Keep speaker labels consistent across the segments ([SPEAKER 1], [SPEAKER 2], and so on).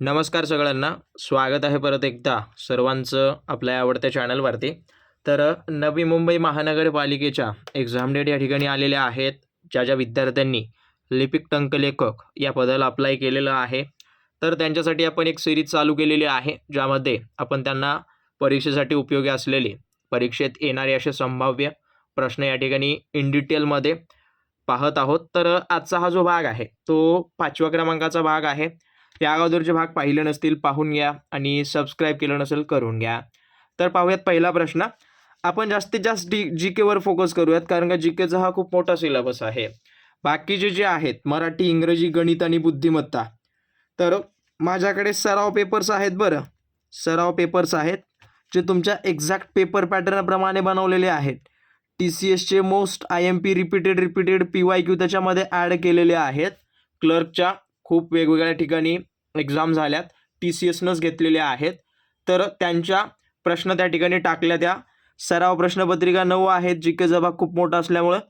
[SPEAKER 1] नमस्कार सगळ्यांना. स्वागत आहे परत एकदा सर्वांचं आपल्या आवडत्या चॅनलवरती. तर नवी मुंबई महानगरपालिकेच्या एक्झाम डेट या ठिकाणी आलेल्या आहेत ज्या ज्या विद्यार्थ्यांनी लिपिक टंकलेखक या पदाला अप्लाय केलेलं आहे. तर त्यांच्यासाठी आपण एक सिरीज चालू केलेली आहे ज्यामध्ये आपण त्यांना परीक्षेसाठी उपयोगी असलेले परीक्षेत येणारे असे संभाव्य प्रश्न या ठिकाणी इन डिटेलमध्ये पाहत आहोत. तर आजचा हा जो भाग आहे तो पाचव्या क्रमांकाचा भाग आहे. त्या अगोदरचे भाग पाहिले नसतील पाहून घ्या आणि सबस्क्राईब केलं नसेल करून घ्या. तर पाहूयात पहिला प्रश्न. आपण जास्तीत जास्त डी जी केवर फोकस करूयात कारण का जी केचा हा खूप मोठा सिलेबस आहे. बाकीचे जे आहेत मराठी इंग्रजी गणित आणि बुद्धिमत्ता. तर माझ्याकडे सराव पेपर्स आहेत बरं. सराव पेपर्स आहेत जे तुमच्या एक्झॅक्ट पेपर पॅटर्नप्रमाणे बनवलेले आहेत. टी सी एसचे most I M P repeated repeated P Y Q त्याच्यामध्ये ॲड केलेले आहेत. क्लर्कच्या खूप वेगवेगळ्या ठिकाणी एक्झाम झाल्यात टी सी एसनंच घेतलेल्या आहेत. तर त्यांच्या प्रश्न त्या ठिकाणी टाकल्या त्या. सराव प्रश्नपत्रिका नऊ आहेत. जी केचा भाग खूप मोठा असल्यामुळं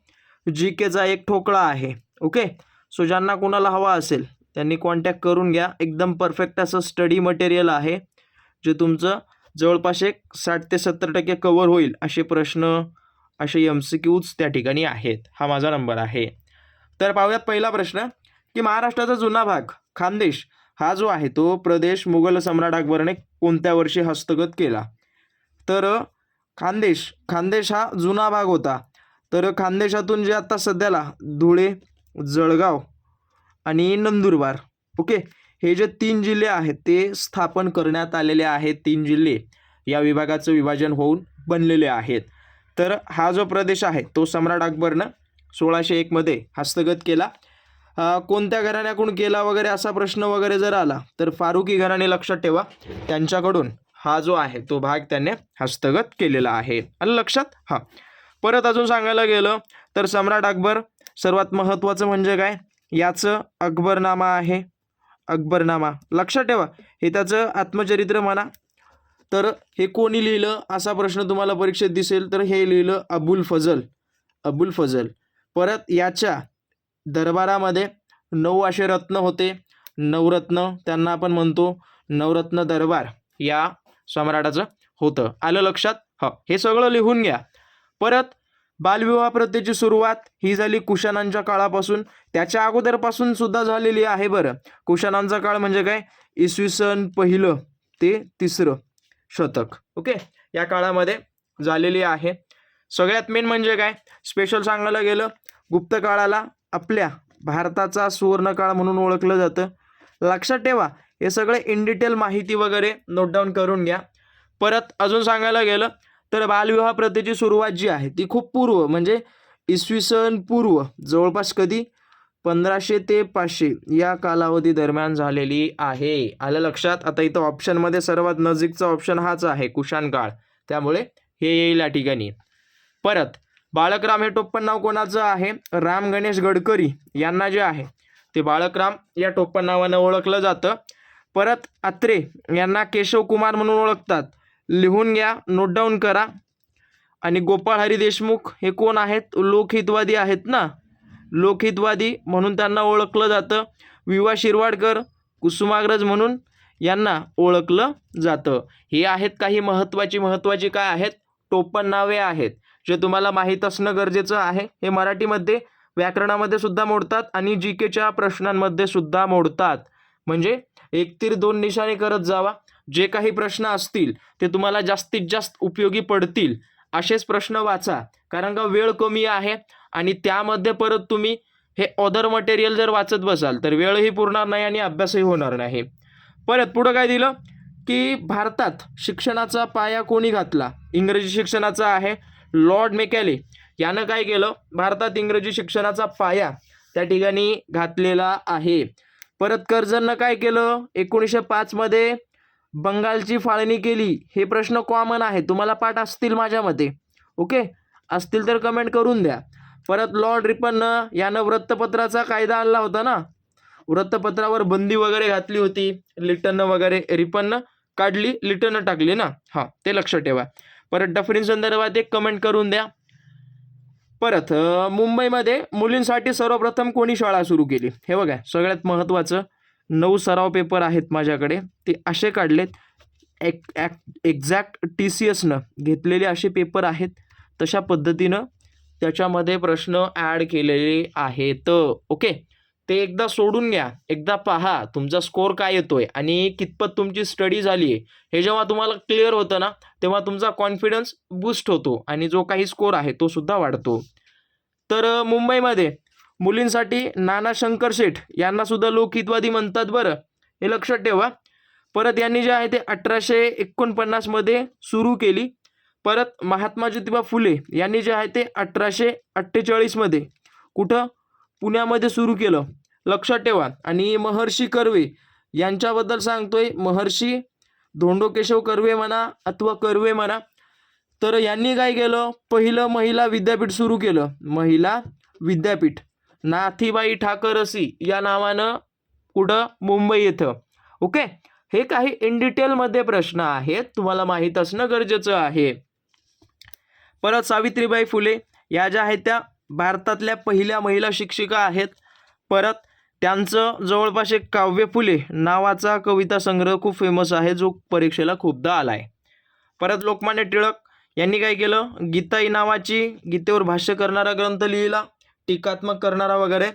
[SPEAKER 1] जी केचा एक ठोकळा आहे. ओके? सो ज्यांना कोणाला हवा असेल त्यांनी कॉन्टॅक्ट करून घ्या. एकदम परफेक्ट असं स्टडी मटेरियल आहे जे तुमचं जवळपास एक साठ ते सत्तर टक्के कवर होईल असे प्रश्न असे एम सी क्यूज त्या ठिकाणी आहेत. हा माझा नंबर आहे. तर पाहूयात पहिला प्रश्न की महाराष्ट्राचा जुना भाग खानदेश. हा जो आहे तो प्रदेश मुघल सम्राट अकबरने कोणत्या वर्षी हस्तगत केला? तर खानदेश. खानदेश हा जुना भाग होता. तर खानदेशातून जे आता सध्याला धुळे जळगाव आणि नंदुरबार ओके? हे जे तीन जिल्हे आहेत ते स्थापन करण्यात आलेले आहेत. तीन जिल्हे या विभागाचं विभाजन होऊन बनलेले आहेत. तर हा जो प्रदेश आहे तो सम्राट अकबरनं सोळाशे एकमध्ये हस्तगत केला. कोणत्या घराण्याकडून केला वगैरे असा प्रश्न वगैरे जर आला तर फारुकी घराणे लक्षात ठेवा. त्यांच्याकडून हा जो आहे तो भाग त्याने हस्तगत केलेला आहे. आलं लक्षात हां. परत अजून सांगायला गेलं तर सम्राट अकबर सर्वात महत्त्वाचं म्हणजे काय? याचं अकबरनामा आहे. अकबरनामा. लक्षात ठेवा हे त्याचं आत्मचरित्र म्हणा. तर हे कोणी लिहिलं? असा प्रश्न तुम्हाला परीक्षेत दिसेल. तर हे लिहिलं अबुल फजल. अबुल फजल. परत याच्या दरबारामध्ये नऊ असे रत्न होते. नवरत्न त्यांना आपण म्हणतो नवरत्न दरबार या सम्राटाचं होतं. आलं लक्षात? ह. हे सगळं लिहून घ्या. परत बालविवाह प्रथेची सुरुवात ही झाली कुशाणांच्या काळापासून. त्याच्या अगोदरपासून सुद्धा झालेली आहे बरं. कुशाणांचा काळ म्हणजे काय? इसवी सन पहिलं ते तिसरं शतक. ओके? या काळामध्ये झालेली आहे. सगळ्यात मेन म्हणजे काय? स्पेशल सांगायला गेलं गुप्त काळाला आपल्या भारताचा सुवर्णकाळ म्हणून ओळखलं जातं. लक्षात ठेवा हे सगळे इन डिटेल माहिती वगैरे नोट डाऊन करून घ्या. परत अजून सांगायला गेलं तर बालविवाह प्रथेची सुरुवात जी आहे ती खूप पूर्व म्हणजे इसवी सन पूर्व जवळपास कधी? पंधराशे ते पाचशे या कालावधी दरम्यान झालेली आहे. आलं लक्षात? आता इथं ऑप्शनमध्ये सर्वात नजीकचा ऑप्शन हाच आहे कुशाण काळ. त्यामुळे हे येईल या ठिकाणी. परत बाळकराम हे टोपण नाव कोणाचं आहे? राम गणेश गडकरी यांना जे आहे. ते बाळकराम या टोपण नावानं ओळखलं जातं. परत अत्रे यांना केशव कुमार म्हणून ओळखतात. लिहून घ्या नोट डाऊन करा. आणि गोपाळ हरी देशमुख हे कोण आहेत? लोकहितवादी आहेत ना? लोकहितवादी म्हणून त्यांना ओळखलं जातं. विवा शिरवाडकर कुसुमाग्रज म्हणून यांना ओळखलं जातं. हे आहेत काही महत्त्वाची महत्त्वाची काय आहेत? टोपण नावे आहेत. जे तुम्हाला माहीत असणं गरजेचं आहे हे मराठीमध्ये व्याकरणामध्ये सुद्धा मोडतात आणि जी केच्या प्रश्नांमध्ये सुद्धा मोडतात. म्हणजे एकतीर दोन निशाणे करत जावा. जे काही प्रश्न असतील ते तुम्हाला जास्तीत जास्त उपयोगी पडतील. असेच प्रश्न वाचा. कारण का वेळ कमी आहे आणि त्यामध्ये परत तुम्ही हे ऑदर मटेरियल जर वाचत बसाल तर वेळही पुरणार नाही आणि अभ्यासही होणार नाही. परत पुढं काय दिलं? की भारतात शिक्षणाचा पाया कोणी घातला? इंग्रजी शिक्षणाचा आहे. लॉर्ड मेकॅले यानं काय केलं? भारतात इंग्रजी शिक्षणाचा पाया त्या ठिकाणी घातलेला आहे. परत कर्जननं काय केलं? एकोणीसशे पाचमध्ये बंगालची फाळणी केली. हे प्रश्न कॉमन आहे. तुम्हाला पाठ असतील माझ्या मते. ओके? असतील तर कमेंट करून द्या. परत लॉर्ड रिपननं यानं वृत्तपत्राचा कायदा आणला होता ना? वृत्तपत्रावर बंदी वगैरे घातली होती. लिटननं वगैरे रिपननं काढली. लिटननं टाकली ना? हां ते लक्षात ठेवा. परत डफरीन संदर्भात एक कमेंट करून द्या. परत मुंबईमध्ये मुलींसाठी सर्वप्रथम कोणी शाळा सुरू केली? हे बघा सगळ्यात महत्त्वाचं नऊ सराव पेपर आहेत माझ्याकडे. ते असे काढलेत. एक एक्झॅक्ट टी सी एसनं घेतलेले असे पेपर आहेत. तशा पद्धतीनं त्याच्यामध्ये प्रश्न ॲड केलेले आहेत. ओके? ते एकदा सोडून घ्या. एकदा पहा तुमचा स्कोअर काय येतोय आणि कितपत तुमची स्टडी झाली आहे हे जेव्हा तुम्हाला क्लिअर होतं ना तेव्हा तुमचा कॉन्फिडन्स बूस्ट होतो आणि जो काही स्कोर आहे तो सुद्धा वाढतो. तर मुंबईमध्ये मुलींसाठी नाना शंकर शेठ यांना सुद्धा लोकहितवादी म्हणतात बरं. हे लक्षात ठेवा. परत यांनी जे आहे ते अठराशे एकोणपन्नासमध्ये सुरू केली. परत महात्मा ज्योतिबा फुले यांनी जे आहे ते अठराशे अठ्ठेचाळीसमध्ये कुठं? पुण्यामध्ये सुरू केलं. लक्षात ठेवा. आणि महर्षी कर्वे यांच्याबद्दल सांगतोय. महर्षी धोंडोकेशव कर्वे म्हणा अथवा कर्वे म्हणा तर यांनी काय केलं? पहिलं महिला विद्यापीठ सुरू केलं. महिला विद्यापीठ. नाथीबाई ठाकरसी या नावानं कुठं मुंबई येथं ओके? हे काही इन डिटेलमध्ये प्रश्न आहेत. तुम्हाला माहीत असणं गरजेचं आहे. परत सावित्रीबाई फुले या ज्या आहेत त्या भारतातल्या पहिल्या महिला शिक्षिका आहेत. परत त्यांचं जवळपास एक काव्य फुले नावाचा कविता संग्रह खूप फेमस आहे जो परीक्षेला खूपदा आला आहे परत लोकमान्य टिळक यांनी काय केलं? गीताई नावाची गीतेवर भाष्य करणारा ग्रंथ लिहिला टीकात्मक करणारा वगैरे.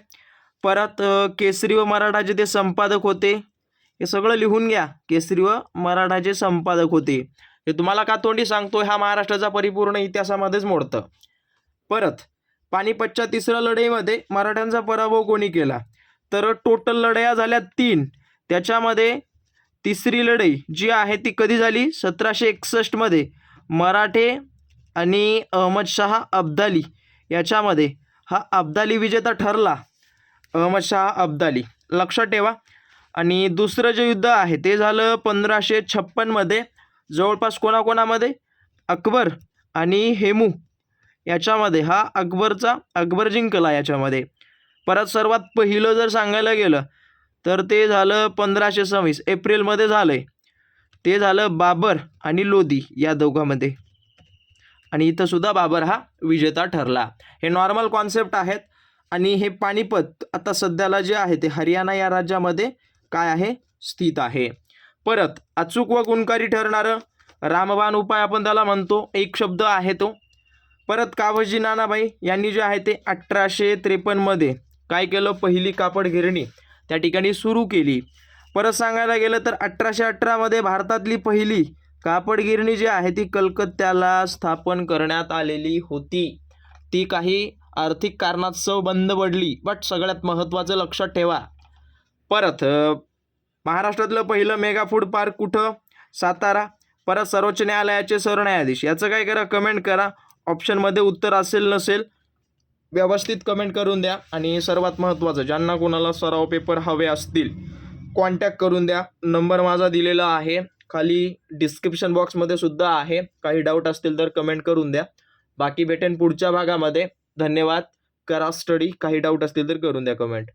[SPEAKER 1] परत केसरी व मराठाचे ते संपादक होते. हे सगळं लिहून घ्या केसरी व मराठाचे संपादक होते. हे तुम्हाला का तोंडी सांगतो हा महाराष्ट्राचा परिपूर्ण इतिहासामध्येच मोडतं. परत पानिपतच्या तिसऱ्या लढाईमध्ये मराठ्यांचा पराभव कोणी केला? तर टोटल लढाया झाल्या तीन. त्याच्यामध्ये तिसरी लढाई जी आहे ती कधी झाली? सतराशे एकसष्टमध्ये मराठे आणि अहमदशहा अब्दाली याच्यामध्ये. हा अब्दाली विजेता ठरला. अहमदशाह अब्दाली. लक्षात ठेवा. आणि दुसरं जे युद्ध आहे ते झालं पंधराशे छप्पनमध्ये जवळपास कोणाकोणामध्ये? अकबर आणि हेमू याच्यामध्ये. हा अकबरचा अकबर जिंकला याच्यामध्ये. परत सर्वात पहिलं जर सांगायला गेलं तर ते झालं पंधराशे सव्वीस. एप्रिलमध्ये झालं आहे ते झालं बाबर आणि लोधी या दोघांमध्ये. आणि इथंसुद्धा बाबर हा विजेता ठरला. हे नॉर्मल कॉन्सेप्ट आहेत. आणि हे पानिपत आता सध्याला जे आहे ते हरियाणा या राज्यामध्ये काय आहे? स्थित आहे. परत अचूक व गुणकारी ठरणारं रामबाण उपाय आपण त्याला म्हणतो. एक शब्द आहे तो. परत कावजी नानाबाई यांनी जे आहे ते अठराशे त्रेपन्नमध्ये काय केलं? पहिली कापड गिरणी. त्या ठिकाणी सुरू केली. परत सांगायला गेलं तर अठराशे अठरामध्ये भारतातली पहिली कापड गिरणी जी आहे ती कलकत्त्याला स्थापन करण्यात आलेली होती. ती काही आर्थिक कारणास्तव बंद पडली बट सगळ्यात महत्त्वाचं लक्षात ठेवा. परत महाराष्ट्रातलं पहिलं मेगा फूड पार्क कुठं? सातारा. परत सर्वोच्च न्यायालयाचे सरन्यायाधीश. याचं काय करा? कमेंट करा. ऑप्शनमध्ये उत्तर असेल नसेल व्यवस्थित कमेंट करून द्या. आणि सर्वात महत्त्वाचं ज्यांना कोणाला सराव पेपर हवे असतील कॉन्टॅक्ट करून द्या. नंबर माझा दिलेला आहे. खाली डिस्क्रिप्शन बॉक्समध्ये सुद्धा आहे. काही डाऊट असतील तर कमेंट करून द्या. बाकी भेटेन पुढच्या भागामध्ये. धन्यवाद. करा स्टडी काही डाऊट असतील तर करून द्या कमेंट